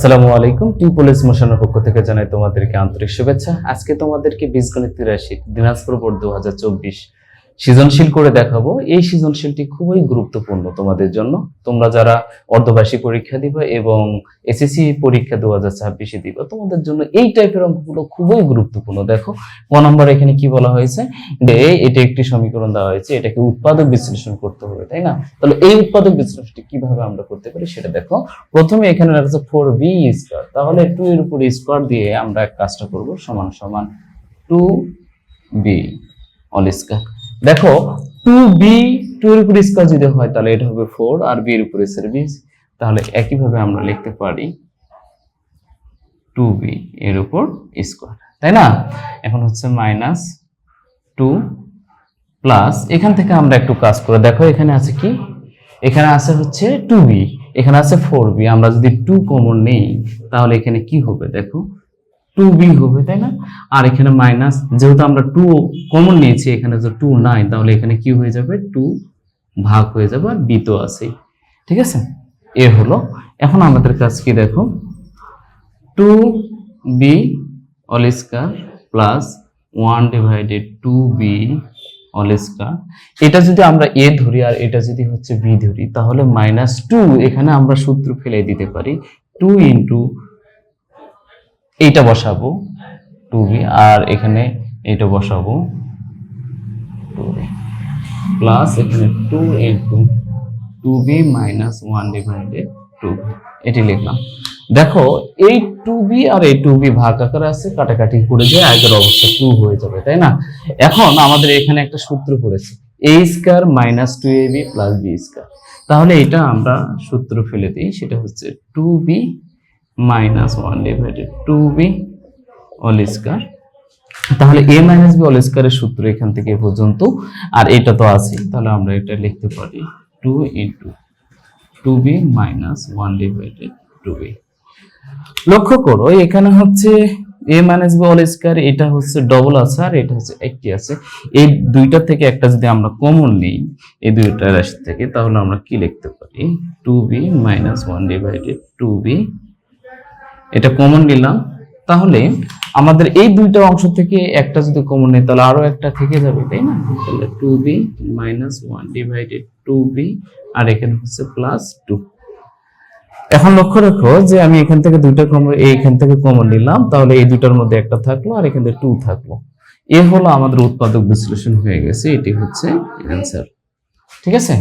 আসসালামু আলাইকুম পুলিশ মোশনের পক্ষ থেকে জানাই তোমাদেরকে আন্তরিক শুভেচ্ছা। আজকে তোমাদেরকে বীজগণিত তিরাশি দিনাজপুর বোর্ড দু হাজার চব্বিশ সৃজনশীল করে দেখাবো। এই সৃজনশীলটি খুবই গুরুত্বপূর্ণ তোমাদের জন্য। তোমরা যারা অর্ধবার্ষিক পরীক্ষা দিবে এবং এসএসসি পরীক্ষা দু হাজার ছাব্বিশে দিবে, তোমাদের জন্য এই টাইপের অঙ্কগুলো খুবই গুরুত্বপূর্ণ। দেখো, ক নম্বর এখানে কি বলা হয়েছে? যে এটা একটি সমীকরণ দেওয়া হয়েছে, এটাকে উৎপাদক বিশ্লেষণ করতে হবে, তাই না? তাহলে এই উৎপাদক বিশ্লেষণটি কীভাবে আমরা করতে পারি সেটা দেখো। প্রথমে এখানে লেখা আছে ফোর বি স্কোয়ার তাহলে টু এর উপর স্কোয়ার দিয়ে আমরা এক কাজটা করব, সমান সমান টু বি অল স্কোয়ার দেখো টু বি টু এর উপর স্কোয়ার যদি হয়, তাহলে এটা হবে ফোর আর বি এর উপরে সার্ভিস তাহলে একইভাবে আমরা লিখতে পারি টু বি এর উপর স্কোয়ার তাই না? এখন হচ্ছে মাইনাস টু প্লাস এখান থেকে আমরা একটু কাজ করে দেখো, এখানে আছে কি? এখানে আছে হচ্ছে টু বি এখানে আছে ফোর বি আমরা যদি টু কমন নেই, তাহলে এখানে কি হবে দেখো? টু বি হবে, তাই না? আর এখানে মাইনাস যেহেতু আমরা টু কমন নিয়েছি, এখানে যে টু নাই, তাহলে এখানে কি হয়ে যাবে? টু ভাগ হয়ে যাবে আর বি তো আছেই। ঠিক আছে? এ হলো। এখন আমাদের কাজ কি দেখো? Two b all square plus one divided two b all square এটা যদি আমরা এ ধরি আর এটা যদি হচ্ছে বি ধরি, তাহলে মাইনাস টু এখানে আমরা সূত্র ফেলে দিতে পারি। টু ইন্টু এইটা বসাবো টু বি আর এখানে এটা বসাবো। প্লাস এখানে two into two b minus one divided two. এটি লিখলাম। দেখো, এই টু বি আর এই টু বি ভাগ আকারে আছে, কাটাকাটি করে যায় আগের অবস্থা টু হয়ে যাবে, তাই না? এখন আমাদের এখানে একটা সূত্র পড়েছে a square minus two a b plus b square তাহলে এটা আমরা সূত্র ফেলে দিই, সেটা হচ্ছে two b minus one divided two b all square তাহলে এ মাইনাস বি অল সূত্র এখান থেকে পর্যন্ত, আর এটা তো আছে। তাহলে আমরা এটা লিখতে পারি two into two b minus one divided two b লক্ষ্য করো, এখানে হচ্ছে a minus b all square এটা হচ্ছে ডবল আছে আর এটা হচ্ছে একটি আছে। এই দুইটা থেকে একটা যদি আমরা কমন নিই, এই দুইটা রাশি থেকে, তাহলে আমরা কি লিখতে পারি? Two b minus one divided two b এটা কমন নিলাম। তাহলে আমাদের এই দুইটা অংশ থেকে একটা যদি কমন নেই, তাহলে আরও একটা থেকে যাবে, তাই না? তাহলে two b minus one divided two b আর এখানে হচ্ছে প্লাস টু এখন লক্ষ্য রাখো যে আমি এখান থেকে দুইটা কমন এইখান থেকে কমন নিলাম, তাহলে এই দুইটার মধ্যে একটা থাকল আর এখান থেকে টু থাকল। এ হলো আমাদের উৎপাদক বিশ্লেষণ হয়ে গেছে, এটি হচ্ছে অ্যান্সার ঠিক আছে?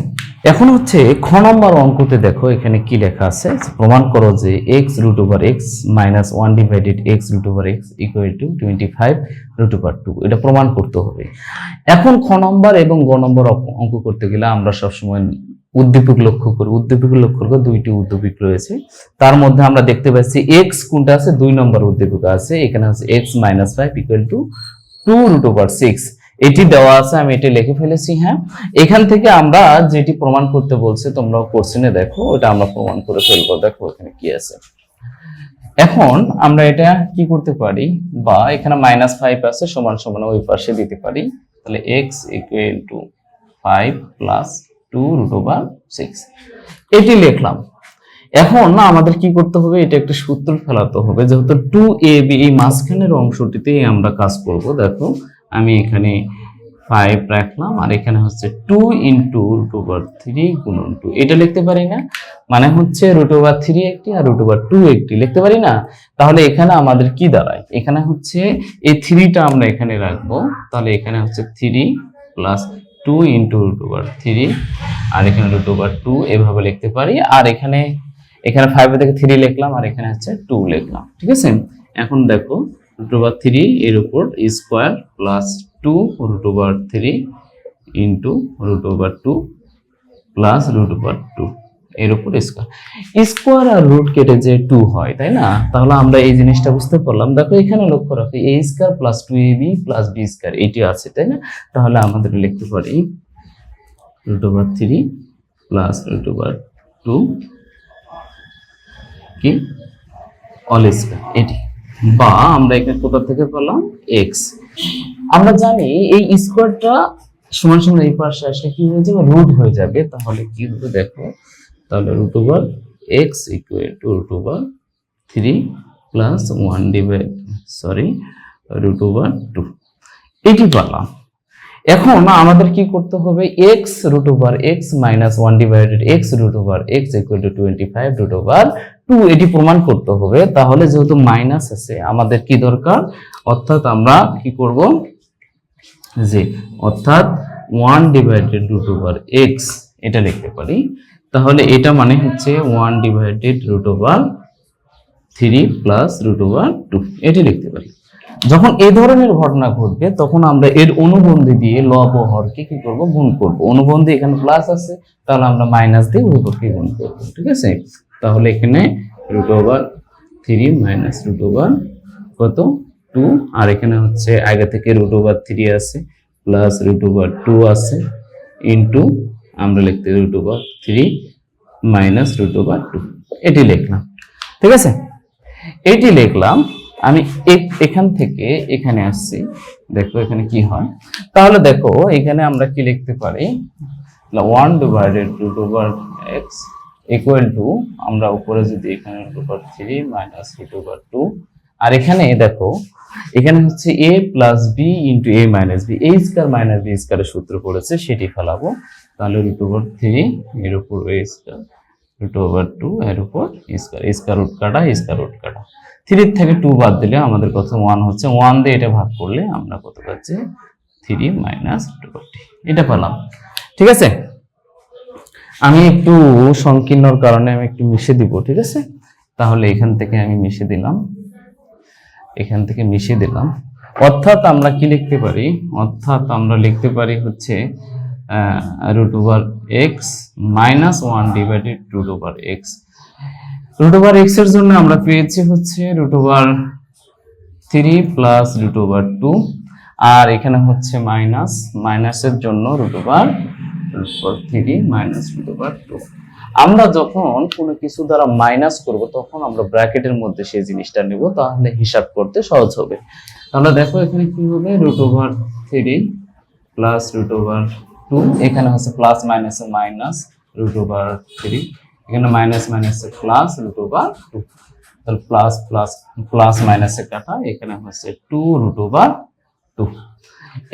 এখন হচ্ছে খ নম্বর অঙ্কতে দেখো, এখানে কি লেখা আছে? প্রমাণ করো যে x root over x minus one divided x root over x equal to twenty five root over two এটা প্রমাণ করতে হবে। এখন খ নম্বর এবং গ নম্বর অঙ্ক- করতে গেলে আমরা সবসময় উদ্দীপক লক্ষ্য করি। উদ্দীপক লক্ষ্য করে, দুইটি উদ্দীপক রয়েছে। তার মধ্যে আমরা দেখতে পাচ্ছি এক্স কোনটা আছে? দুই নম্বর উদ্দীপক আছে। এখানে আছে x minus five equal to two root over six এটি দেওয়া আছে, আমি এটি লিখে ফেলেছি হ্যাঁ। এখান থেকে আমরা যেটি প্রমাণ করতে বলছে তোমরা কোশ্চেনে দেখো, ওটা আমরা প্রমাণ করে ফেলব। দেখো এখানে কি আছে। এখন আমরা এটা কি করতে পারি? বা এখানে মাইনাস ফাইভ আছে, সমান সমান ওই পাশে দিতে পারি। তাহলে x equal to five plus two root over six এটি লিখলাম। এখন না, আমাদের কি করতে হবে? এটা একটা সূত্র ফেলাতে হবে। যেহেতু টু এ বি এই মাঝখানের অংশটিতে আমরা কাজ করব, দেখো। আমি এখানে ফাইভ রাখলাম, আর এখানে হচ্ছে two into root over three গুণন টু এটা লিখতে পারি না? মানে হচ্ছে রুট ওভার থ্রি একটি আর রুট ওভার টু একটি। লিখতে পারি না? তাহলে এখানে আমাদের কি দাঁড়ায়? এখানে হচ্ছে এই থ্রিটা আমরা এখানে রাখব। তাহলে এখানে হচ্ছে three plus two into root over three আর এখানে রুট ওভার টু এভাবে লিখতে পারি। আর এখানে এখানে ফাইভ থেকে থ্রি লিখলাম, আর এখানে হচ্ছে টু লিখলাম। ঠিক আছে? এখন দেখো রুট ওভার থ্রি এর উপর square plus two root over three into root over two plus root over two এর উপর স্কোয়ার স্কোয়ার আর রুট কেটে যে টু হয়, তাই না? তাহলে আমরা এই জিনিসটা বুঝতে পারলাম। দেখো, এখানে লক্ষ্য রাখো a square plus two a b plus b square এটি আছে, তাই না? তাহলে আমাদের লিখতে পারি root over three plus root over two কি? অল স্কয়ার এটি। বা আমরা এখানে কোথা থেকে পেলাম এক্স আমরা জানি এই স্কোয়ারটা সমান সমান এই পাশে আসলে কি হয়ে যাবে? রুট হয়ে যাবে। তাহলে কি হবে দেখো? তাহলে root over x equal to root over three plus one divide sorry root over two এটি পেলাম। এখন আমাদের কি করতে হবে? X root over x minus one divided x root over x equal twenty five root over two এটি প্রমাণ করতে হবে। তাহলে যেহেতু মাইনাস আছে, আমাদের কি দরকার? অর্থাৎ আমরা কি করব? যে অর্থাৎ one divided root over x এটা লিখতে পারি। তাহলে এটা মানে হচ্ছে one divided root over three plus root over two এটি লিখতে পারি। যখন এই ধরনের ঘটনা ঘটবে, তখন আমরা এর অনুবন্ধী দিয়ে লব ও হরকে কি করব? গুণ করব। অনুবন্ধী এখানে প্লাস আছে, তাহলে আমরা মাইনাস দিয়ে উভয়পক্ষে গুণ করব, ঠিক আছে? তাহলে এখানে root over three minus root over কত? টু আর এখানে হচ্ছে আগে থেকে রুট ওভার থ্রি আছে প্লাস রুট ওভার টু আছে ইন্টু আমরা লিখতে root over three minus root over two এটি লিখলাম, ঠিক আছে? এটি লিখলাম আমি এখান থেকে এখানে আসছি। দেখো এখানে কি হয়? তাহলে দেখো, এখানে আমরা কি লিখতে পারি? One divided root over x equal to আমরা উপরে যদি এখানে over three minus over two আর এখানে দেখো, এখানে হচ্ছে a plus b into a minus b a square minus b স্কোয়ারের সূত্র পড়েছে, সেটি ফেলাবো। তাহলে রুট ওভার থ্রি এর উপর a square root over two এর উপর স্কোয়ার স্কোয়ার রুট কাটা স্কোয়ার রুট কাটা। থ্রির থেকে টু বাদ দিলে আমাদের কত ওয়ান হচ্ছে ওয়ান দিয়ে এটা ভাগ করলে আমরা কত পাচ্ছি? থ্রি মাইনাস টু এটা পেলাম। ঠিক আছে? আমি একটু সংকীর্ণর কারণে আমি একটু মিশে দিব, ঠিক আছে? তাহলে এখান থেকে আমি মিশে দিলাম। এখান থেকে মিশে দিলাম। অর্থাৎ আমরা কি লিখতে পারি? অর্থাৎ আমরা লিখতে পারি হচ্ছে root over x minus one divided root over x root over এক্সের জন্য আমরা পেয়েছি হচ্ছে root over three plus root over two আর এখানে হচ্ছে মাইনাস মাইনাসের জন্য root over root over three minus root over two আমরা যখন কোনো কিছু দ্বারা মাইনাস করব তখন আমরা ব্র্যাকেটের মধ্যে সেই জিনিসটা নেব তাহলে হিসাব করতে সহজ হবে তাহলে দেখো এখানে কি হবে root over three plus root over two, এখানে হচ্ছে প্লাস মাইনাসে মাইনাস রুট ওভার থ্রি এখানে মাইনাস মাইনাসে প্লাস রুট ওভার টু তাহলে প্লাস প্লাস প্লাস মাইনাসে কাটা, এখানে হচ্ছে টু রুট ওভার টু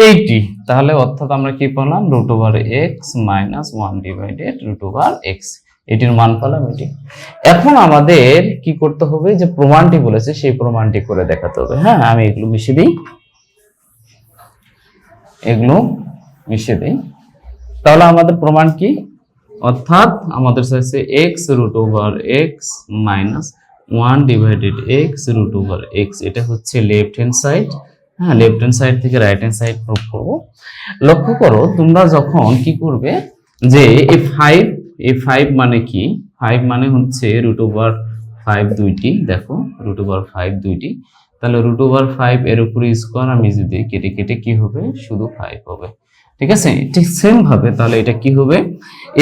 এইটি, তাহলে অর্থাৎ আমরা কি পেলাম? Root over x minus one divided root over x এটির মান পেলাম এটি। এখন আমাদের কি করতে হবে? যে প্রমাণটি বলেছে, সেই প্রমাণটি করে দেখাতে হবে। হ্যাঁ আমি এগুলো মিশিয়ে দিই। এগুলো মিশিয়ে দিই। তাহলে আমাদের প্রমাণ কি? অর্থাৎ আমাদের চাইছে x root over x minus one divided x root over x এটা হচ্ছে লেফট হ্যান্ড সাইড হ্যাঁ লেফট হ্যান্ড সাইড থেকে রাইট হ্যান্ড সাইড প্রুভ করব। লক্ষ্য করো, তোমরা যখন কি করবে? যে এ ফাইভ এ ফাইভ মানে কি? ফাইভ মানে হচ্ছে রুট ওভার ফাইভ দুইটি। দেখো রুট ওভার ফাইভ দুইটি। তাহলে রুট ওভার ফাইভ এর উপরে স্কোয়ার আমি যদি কেটে কেটে কি হবে? শুধু ফাইভ হবে। ঠিক আছে? ঠিক সেম ভাবে তাহলে এটা কি হবে?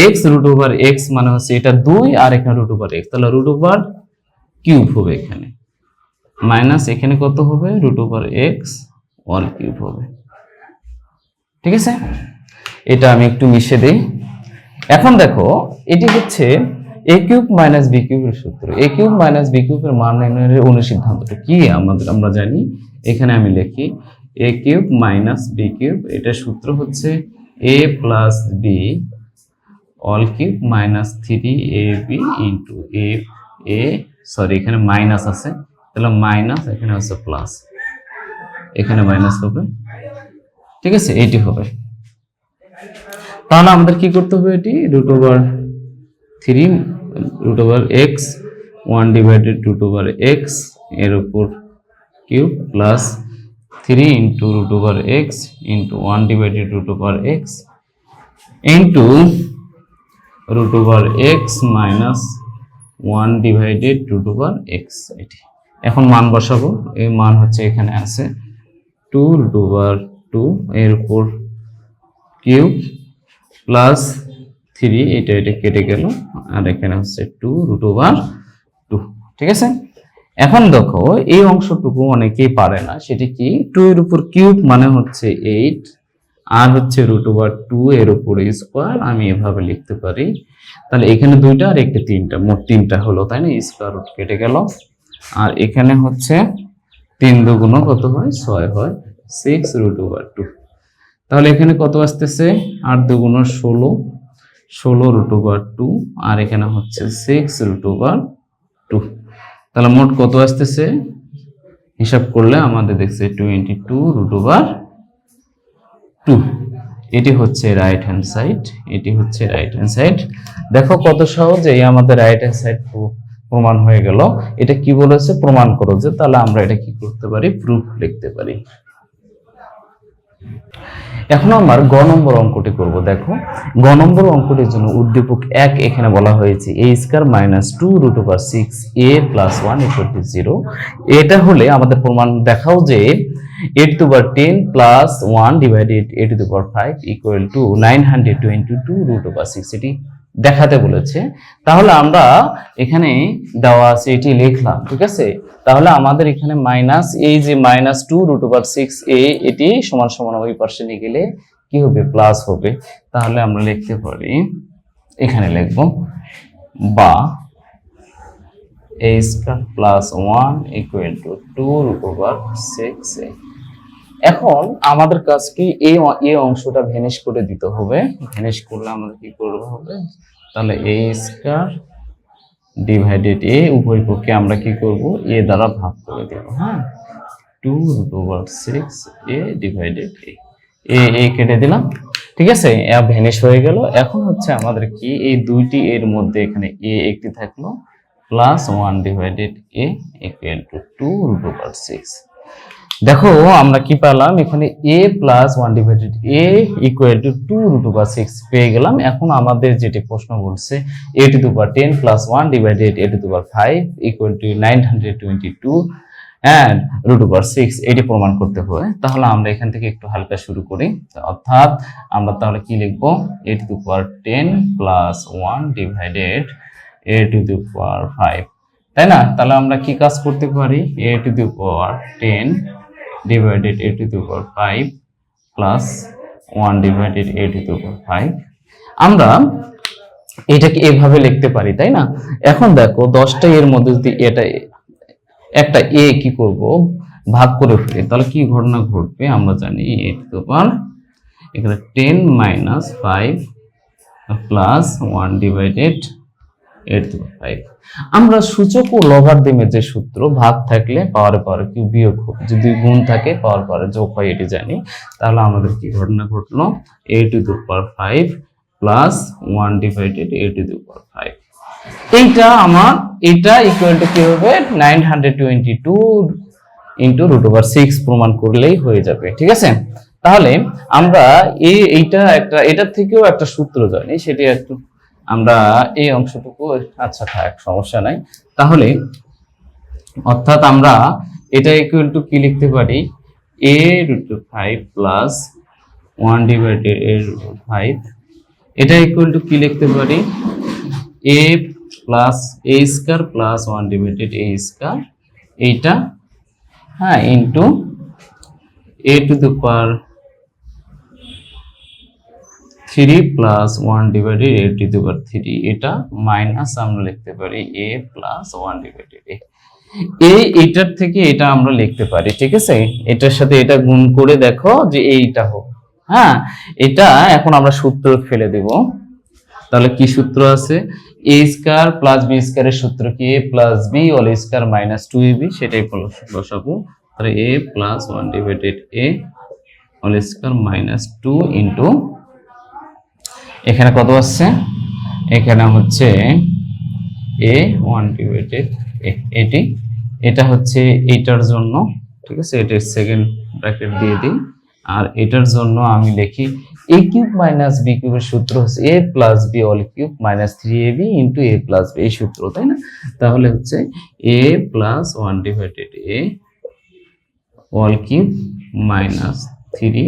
এক্স রুট ওভার এক্স মানে হচ্ছে এটা দুই আর এখানে রুট ওভার এক্স তাহলে রুট ওভার কিউব হবে এখানে। মাইনাস এখানে কত হবে? Root over x all cube হবে। ঠিক আছে? এটা আমি একটু মিশে দিই। এখন দেখো, এটি হচ্ছে এ কিউব মাইনাস বি কিউবের সূত্র। এ কিউব মাইনাস বি কিউবের মান নির্ণয়ের অনুসিদ্ধান্তটা কি? আমাদের আমরা জানি। এখানে আমি লিখি a cube minus b cube এটা সূত্র হচ্ছে a plus b all cube minus three a b into a a sorry এখানে মাইনাস আছে। তাহলে মাইনাস এখানে হচ্ছে প্লাস এখানে মাইনাস হবে। ঠিক আছে এইটি হবে। তাহলে আমাদের কি করতে হবে এটি? Root over three root over x one divided root over এক্সের উপর cube plus three into root over x into one divided root over x into root over x minus one divided root over x এটি। এখন মান বসাবো। এই মান হচ্ছে এখানে আছে টু রুট ওভার টু এর উপর কিউব প্লাস থ্রি এটা এটা কেটে গেল। আর এখানে হচ্ছে টু রুট ওভার টু ঠিক আছে? এখন দেখো, এই অংশটুকু অনেকেই পারে না। সেটি কি? টু এর উপর কিউব মানে হচ্ছে এইট আর হচ্ছে রুট ওভার টু এর উপর স্কোয়ার আমি এভাবে লিখতে পারি। তাহলে এখানে দুইটা আর একটা তিনটা, মোট তিনটা হলো, তাই না? স্কোয়ার রুট কেটে গেল। আর এখানে হচ্ছে তিন দুগুণ কত হয়? ছয় হয়। সিক্স রুট ওভার টু তাহলে এখানে কত আসতেছে? আট দুগুণ ষোলো। ষোলো রুট ওভার টু আর এখানে হচ্ছে সিক্স রুট ওভার টু তাহলে মোট কত আসতেছে? হিসাব করলে আমাদের দেখছে twenty two root over two এটি হচ্ছে রাইট হ্যান্ড সাইড এটি হচ্ছে রাইট হ্যান্ড সাইড দেখো কত সহজেই আমাদের রাইট হ্যান্ড সাইড প্রমাণ হয়ে গেল। এটা কি বলেছে? প্রমাণ করো যে তাহলে আমরা এটা কি করতে পারি? প্রুফ লিখতে পারি। এখন আমার গ নম্বর অঙ্কটি করব, দেখো। গ নম্বর অঙ্কটির জন্য উদ্দীপক এক এখানে বলা হয়েছে a square minus two root over six a plus one equal to zero এটা হলে আমাদের প্রমাণ দেখাও যে a to power ten plus one divided a to power five equal to nine hundred twenty two root over six এটি দেখাতে বলেছে। তাহলে আমরা এখানে দেওয়া আছে, এটি লিখলাম, ঠিক আছে? তাহলে আমাদের এখানে মাইনাস এই যে minus two root over six a এটি সমান সমান ওই পাশে নিয়ে গেলে কি হবে? প্লাস হবে। তাহলে আমরা লিখতে পারি, এখানে লিখব, বা square plus one equal to two root over six a এখন আমাদের কাজ কি এই এই অংশটা ভ্যানিশ করে দিতে হবে। ভ্যানিশ করলে আমাদের কি করতে হবে? তাহলে এ স্কয়ার ডিভাইডেড এ উভয় পক্ষে আমরা কি করব? এ দ্বারা ভাগ করে দেব হ্যাঁ? Two root over six a divided a a a কেটে দিলাম, ঠিক আছে? এ ভ্যানিশ হয়ে গেল। এখন হচ্ছে আমাদের কি? এই দুইটি এর মধ্যে এখানে এ একটি থাকল plus one divided a equal to two over six দেখো, আমরা কি পেলাম এখানে a plus one divided a equal to two root over six পেয়ে গেলাম। এখন আমাদের যেটি প্রশ্ন বলছে এ টু দুবার ten plus one divided a to দুবার five equal to nine hundred twenty two and root over six এটি প্রমাণ করতে হবে। তাহলে আমরা এখান থেকে একটু হালকা শুরু করি। অর্থাৎ আমরা তাহলে কি লিখব? এ টু দুবার ten plus one divided a to the power five তাই না? তাহলে আমরা কি কাজ করতে পারি? A to the power ten divided a to the power five plus one divided a to the power five আমরা এটাকে এভাবে লিখতে পারি, তাই না? এখন দেখো, দশটা এর মধ্যে যদি এটা, একটা এ কি করব? ভাগ করে ফেলি। তাহলে কি ঘটনা ঘটবে? আমরা জানি এ টু দি পাওয়ার এখানে ten minus five plus one divided eight to five আমরা সূচক ও লগারিদমের যে সূত্র, ভাগ থাকলে পাওয়ারে পাওয়ারে কি বিয়োগ যদি গুণ থাকে পাওয়ার পাওয়ারে যোগ হয় এটি জানি, তাহলে আমাদের কি ঘটনা ঘটলো? A to the power five plus one divided a to the power five এইটা আমার, এটা ইকুয়াল টু কি হবে? Nine hundred twenty two into root over six প্রমাণ করলেই হয়ে যাবে, ঠিক আছে? তাহলে আমরা এই এইটা একটা, এটার থেকেও একটা সূত্র জানি, সেটি একটু আমরা এই অংশটুকু আচ্ছা থাক, সমস্যা নাই। তাহলে, অর্থাৎ আমরা এটা ইকুয়াল টু কি লিখতে পারি? A root five plus one divided a root five এটা ইকুয়াল টু কি লিখতে পারি? A plus a square plus one divided a square এইটা হ্যাঁ into a to the power three plus one divided a to the power three এটা minus আমরা লিখতে পারি a plus one divided a এই এটার থেকে এটা আমরা লিখতে পারি, ঠিক আছে? এটার সাথে এটা গুণ করে দেখো যে এইটা হোক। হ্যাঁ? এটা এখন আমরা সূত্র ফেলে দেব। তাহলে কি সূত্র আছে? এ স্কয়ার প্লাস বি স্কয়ারের সূত্র কি? A plus b all square minus two b সেটাই বসাবো। তাহলে a plus one divided a all square minus two into এখানে কত আসছে? এখানে হচ্ছে এ ওয়ান ডিভাইডেড এটি এটা হচ্ছে এইটার জন্য, ঠিক আছে? এটার সেকেন্ড ব্র্যাকেট দিয়ে দিই। আর এটার জন্য আমি লিখি এ কিউব মাইনাস বি কিউবের সূত্র হচ্ছে a plus b all cube minus three a b into a plus b এই সূত্র, তাই না? তাহলে হচ্ছে a plus one divided a all cube minus three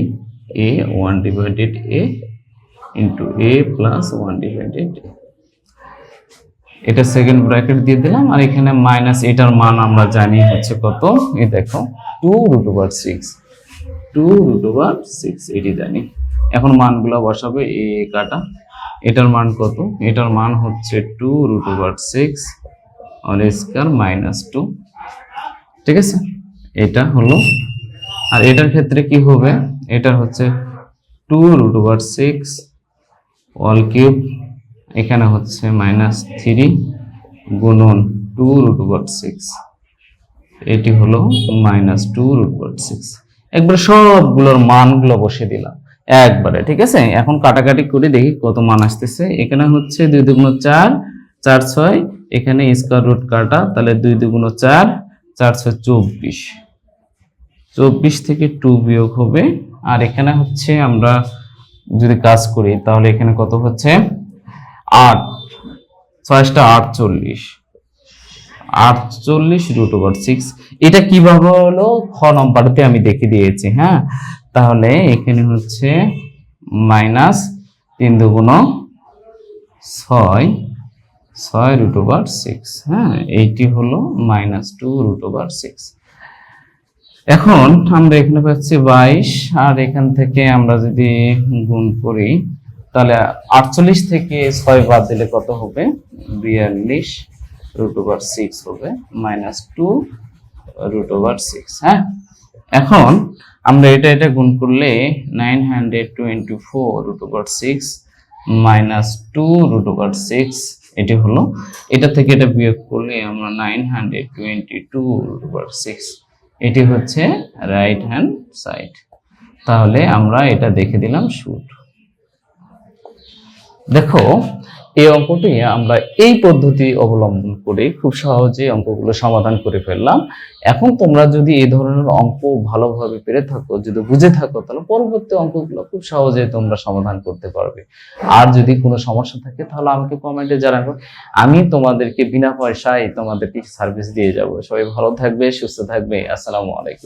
a one divided a into a plus one divided এটা second bracket দিয়ে দিলাম, আর এখানে মাইনাস এটার মান আমরা জানি হচ্ছে কত? এই দেখো two root over six two root over six এটি জানি। এখন মানগুলো বসাবে এ কাটা। এটার মান কত? এটার মান হচ্ছে two root over six whole square minus two ঠিক আছে? এটা হলো। আর এটার ক্ষেত্রে কি হবে? এটার হচ্ছে two root over six whole cube এখানে হচ্ছে মাইনাস থ্রি গুণন টু রুট ওভার সিক্স এটি হলো minus two root over six একবার সবগুলোর মানগুলো বসে দিলাম, একবারে, ঠিক আছে? এখন কাটাকাটি করে দেখি কত মান আসতেছে। এখানে হচ্ছে দুই দুগুণ চার চার ছয়, এখানে স্কোয়ার রুট কাটা, তাহলে দুই দুগুণ চার চার ছয় চব্বিশ। চব্বিশ থেকে টু বিয়োগ হবে, আর এখানে হচ্ছে আমরা যদি কাজ করি, তাহলে এখানে কত হচ্ছে? আট। ছয়টা আটচল্লিশ। আটচল্লিশ রুট ওভার সিক্স এটা কীভাবে হলো? খ নম্বরতে আমি দেখে দিয়েছি হ্যাঁ? তাহলে এখানে হচ্ছে মাইনাস তিন দুগুণ ছয়। ছয় রুট ওভার সিক্স হ্যাঁ? এইটি হলো minus two root over six এখন আমরা এখানে পাচ্ছি বাইশ, আর এখান থেকে আমরা যদি গুণ করি, তাহলে আটচল্লিশ থেকে ছয় বাদ দিলে কত হবে? বিয়াল্লিশ রুট ওভার সিক্স হবে minus two root over six হ্যাঁ? এখন আমরা এটা এটা গুণ করলে nine hundred twenty four root over six minus two root over six এটি হলো, এটা থেকে এটা বিয়োগ করলে আমরা nine hundred twenty two root over six এটি হচ্ছে রাইট হ্যান্ড সাইড তাহলে আমরা এটা দেখে দিলাম শুট দেখো, এই অঙ্কটি আমরা এই পদ্ধতি অবলম্বন করে খুব সহজে অঙ্কগুলো সমাধান করে ফেললাম। এখন তোমরা যদি এই ধরনের অঙ্ক ভালোভাবে পেরে থাকো, যদি বুঝে থাকো, তাহলে পরবর্তী অঙ্কগুলো খুব সহজে তোমরা সমাধান করতে পারবে। আর যদি কোনো সমস্যা থাকে, তাহলে আমাকে কমেন্টে জানাব। আমি তোমাদেরকে বিনা পয়সায় তোমাদেরকে সার্ভিস দিয়ে যাব। সবাই ভালো থাকবে, সুস্থ থাকবে। আসসালামু আলাইকুম।